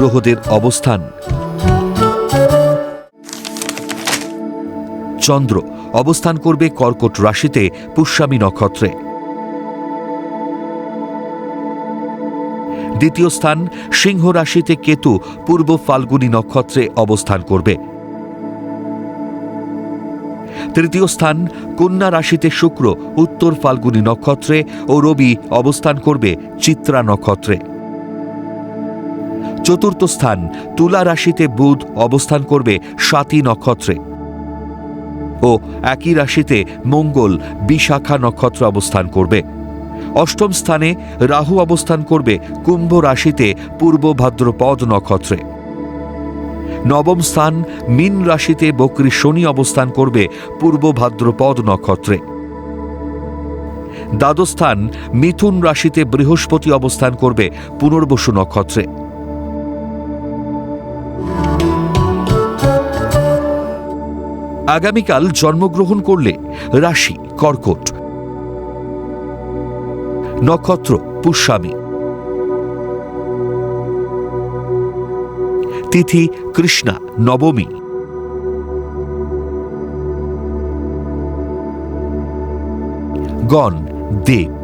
গ্রহদের অবস্থান। চন্দ্র অবস্থান করবে কর্কট রাশিতে পুষ্যামী নক্ষত্রে। দ্বিতীয় স্থান সিংহ রাশিতে কেতু পূর্ব ফাল্গুনী নক্ষত্রে অবস্থান করবে। তৃতীয় স্থান কন্যা রাশিতে শুক্র উত্তর ফাল্গুনী নক্ষত্রে ও রবি অবস্থান করবে চিত্রা নক্ষত্রে। চতুর্থ স্থান তুলা রাশিতে বুধ অবস্থান করবে সাতী নক্ষত্রে। ও একই রাশিতে মঙ্গল বিশাখা নক্ষত্র অবস্থান করবে। অষ্টম স্থানে রাহু অবস্থান করবে কুম্ভ রাশিতে পূর্ব ভাদ্রপদ নক্ষত্রে। নবম স্থান মীন রাশিতে বকরি শনি অবস্থান করবে পূর্ব ভাদ্রপদ নক্ষত্রে। দ্বাদস্থান মিথুন রাশিতে বৃহস্পতি অবস্থান করবে পুনর্বসু নক্ষত্রে। আগামীকাল জন্মগ্রহণ করলে রাশি কর্কট নক্ষত্র পুষ্যামী। তিথি কৃষ্ণা নবমী। গণ দেব।